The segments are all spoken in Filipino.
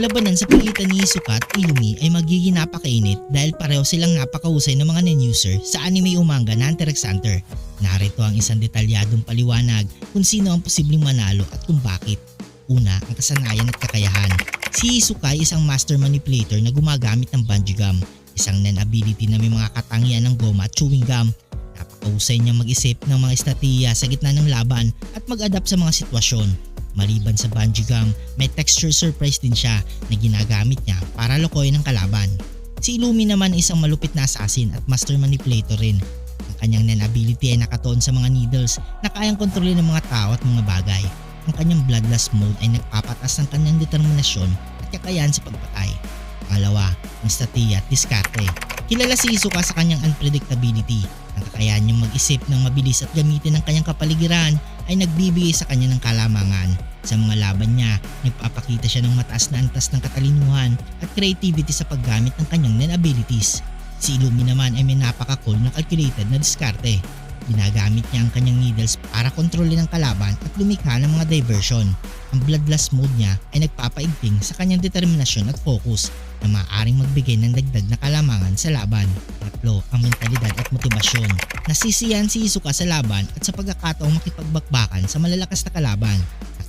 Ang labanan sa pagitan ni Hisoka at Illumi ay magiging napakainit dahil pareho silang napakahusay ng mga nen-user sa anime o manga na Hunter x Hunter. Narito ang isang detalyadong paliwanag kung sino ang posibleng manalo at kung bakit. Una, ang kasanayan at kakayahan. Si Hisoka ay isang master manipulator na gumagamit ng bungee gum, isang nen ability na may mga katangian ng goma at chewing gum. Napakahusay niyang mag-isip ng mga estratiya sa gitna ng laban at mag-adapt sa mga sitwasyon. Maliban sa bungee gum, may texture surprise din siya na ginagamit niya para lokoyin ang kalaban. Si Illumi naman isang malupit na assassin at master manipulator rin. Ang kanyang nen ability ay nakatoon sa mga needles na kayang kontrolin ng mga tao at mga bagay. Ang kanyang bloodlust mode ay nagpapatas ng kanyang determinasyon at kakayahan sa pagpatay. Pangalawa, ang strategy at diskarte. Kilala si Hisoka sa kanyang unpredictability. Ang kakayahan niyang mag-isip ng mabilis at gamitin ang kanyang kapaligiran ay nagbibigay sa kanya ng kalamangan. Sa mga laban niya, nagpapakita siya ng mataas na antas ng katalinuhan at creativity sa paggamit ng kanyang nen abilities. Si Illumi naman ay may napaka-cool na calculated na diskarte. Ginagamit niya ang kanyang needles para kontrolin ang kalaban at lumikha ng mga diversion. Ang bloodlust mode niya ay nagpapaigting sa kanyang determinasyon at focus na maaaring magbigay ng dagdag na kalamangan sa laban. Tatlo, ang mentalidad at motibasyon. Nasisiyan si Hisoka sa laban at sa pagkakataong makipagbakbakan sa malalakas na kalaban.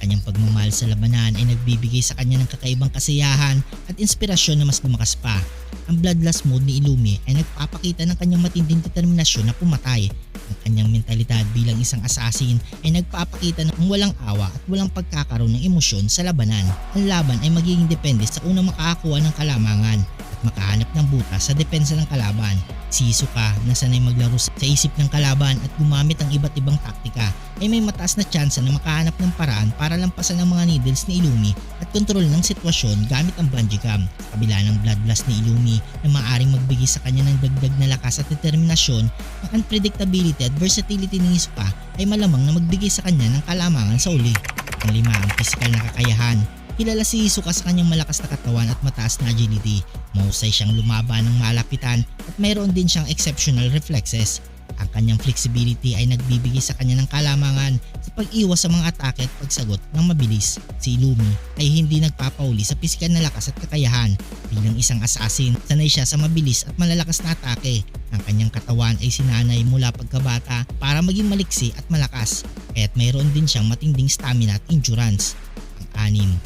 Ang kanyang pagmamahal sa labanan ay nagbibigay sa kanya ng kakaibang kasiyahan at inspirasyon na mas lumakas pa. Ang bloodlust mode ni Illumi ay nagpapakita ng kanyang matinding determinasyon na pumatay ang kanyang mentalidad bilang isang assassin ay nagpapakita ng walang awa at walang pagkakaroon ng emosyon sa labanan. Ang laban ay magiging depende sa unang makakakuha ng kalamangan at makahanap ng butas sa depensa ng kalaban. Si Hisoka na sanay maglaro sa isip ng kalaban at gumamit ng iba't ibang taktika ay may mataas na tsansa na makahanap ng paraan para lampasan ang mga needles ni Illumi at kontrol ng sitwasyon gamit ang bungee. Sa kabila ng bloodlust ni Illumi na maaaring magbigay sa kanya ng dagdag na lakas at determinasyon, ang unpredictability at versatility ni Hisoka ay malamang na magbigay sa kanya ng kalamangan sa uli. Ang lima, ang physical na kakayahan. Kilala si Hisoka sa kanyang malakas na katawan at mataas na agility. Mahusay siyang lumaban ng malapitan at mayroon din siyang exceptional reflexes. Ang kanyang flexibility ay nagbibigay sa kanya ng kalamangan sa pag-iwas sa mga atake at pagsagot ng mabilis. Si Illumi ay hindi nagpapauli sa pisikal na lakas at kakayahan. Bilang isang assassin, sanay siya sa mabilis at malalakas na atake. Ang kanyang katawan ay sinanay mula pagkabata para maging maliksi at malakas. Kaya't mayroon din siyang matinding stamina at endurance.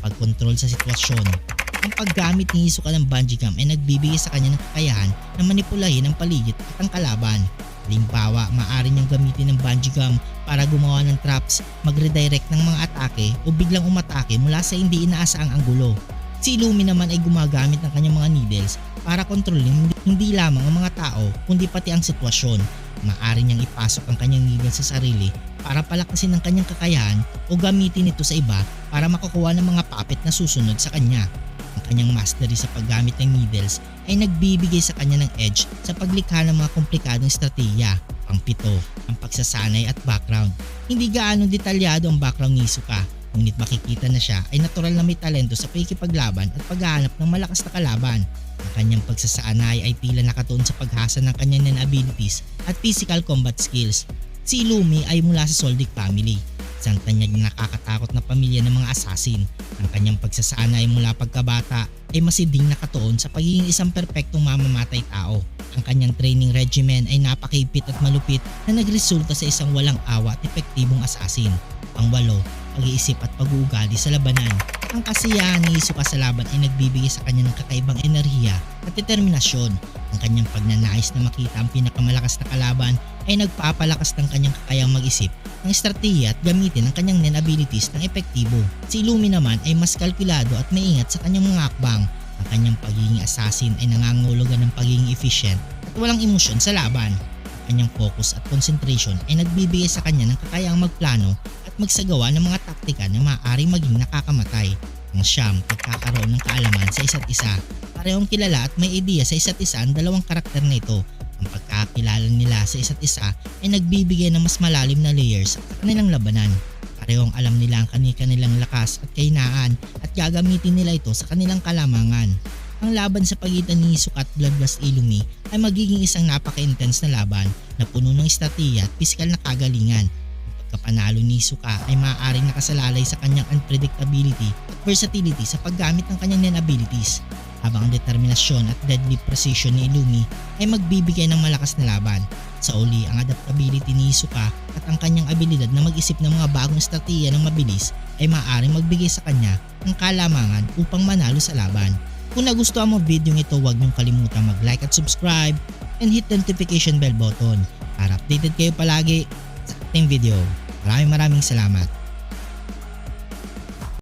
Pagkontrol sa sitwasyon. Ang paggamit ni Hisoka ng bungee gum ay nagbibigay sa kanya ng kakayahan na manipulahin ang paligid at ang kalaban. Halimbawa, maaari niyang gamitin ng bungee gum para gumawa ng traps, mag-redirect ng mga atake o biglang umatake mula sa hindi inaasahang anggulo. Si Illumi naman ay gumagamit ng kanyang mga needles para kontrolin hindi lamang ang mga tao kundi pati ang sitwasyon. Maaari niyang ipasok ang kanyang needles sa sarili para palakasin ang kanyang kakayahan o gamitin ito sa iba para makakuha ng mga puppet na susunod sa kanya. Ang kanyang mastery sa paggamit ng needles ay nagbibigay sa kanya ng edge sa paglikha ng mga komplikadong estratehiya. Pangpito, ang pagsasanay at background. Hindi gaano detalyado ang background ni Hisoka, ngunit makikita na siya ay natural na may talento sa pakikipaglaban at paghahanap ng malakas na kalaban. Ang kanyang pagsasanay ay tila nakatuon sa paghasa ng kanyang abilities at physical combat skills. Si Illumi ay mula sa Soldic family, isang tanyag na nakakatakot na pamilya ng mga assassin. Ang kanyang pagsasanay mula pagkabata ay masiding nakatuon sa pagiging isang perpektong mamamatay tao. Ang kanyang training regimen ay napakipit at malupit na nagresulta sa isang walang awa at epektibong assassin. Pangwalo, pag-iisip at pag-uugali sa labanan. Ang kasiyahan ni Hisoka sa laban ay nagbibigay sa kanya ng kakaibang enerhiya at determinasyon. Ang kanyang pagnanais na makita ang pinakamalakas na kalaban ay nagpapalakas ng kanyang kakayang mag-isip ng estratehiya at gamitin ang kanyang nen abilities ng epektibo. Si Illumi naman ay mas kalkulado at maingat sa kanyang mga akbang. Pagiging assassin ay nangangulugan ng pagiging efficient at walang emosyon sa laban. Ang kanyang focus at concentration ay nagbibigay sa kanya ng kakayang magplano at magsagawa ng mga taktika na maaaring maging nakakamatay. Ang siyam, pagkakaroon ng kaalaman sa isa't isa. Parehong kilala at may ideya sa isa't isa ang dalawang karakter na ito. Ang pagkakilala nila sa isa't isa ay nagbibigay ng mas malalim na layers sa kanilang labanan. Parehong alam nila ang kanilang lakas at kahinaan at gagamitin nila ito sa kanilang kalamangan. Ang laban sa pagitan ni Hisoka at Bloodlust Illumi ay magiging isang napaka-intense na laban na puno ng estratehiya at pisikal na kagalingan. Ang pagkapanalo ni Hisoka ay maaaring nakasalalay sa kanyang unpredictability at versatility sa paggamit ng kanyang nen abilities habang ang determinasyon at deadly precision ni Illumi ay magbibigay ng malakas na laban. Sa uli, ang adaptability ni Hisoka at ang kanyang abilidad na mag-isip ng mga bagong estratehiya ng mabilis ay maaaring magbigay sa kanya ng kalamangan upang manalo sa laban. Kung nagustuhan mo video ito, huwag niyong kalimutan mag-like at subscribe and hit the notification bell button para updated kayo palagi sa ating video. Maraming maraming salamat.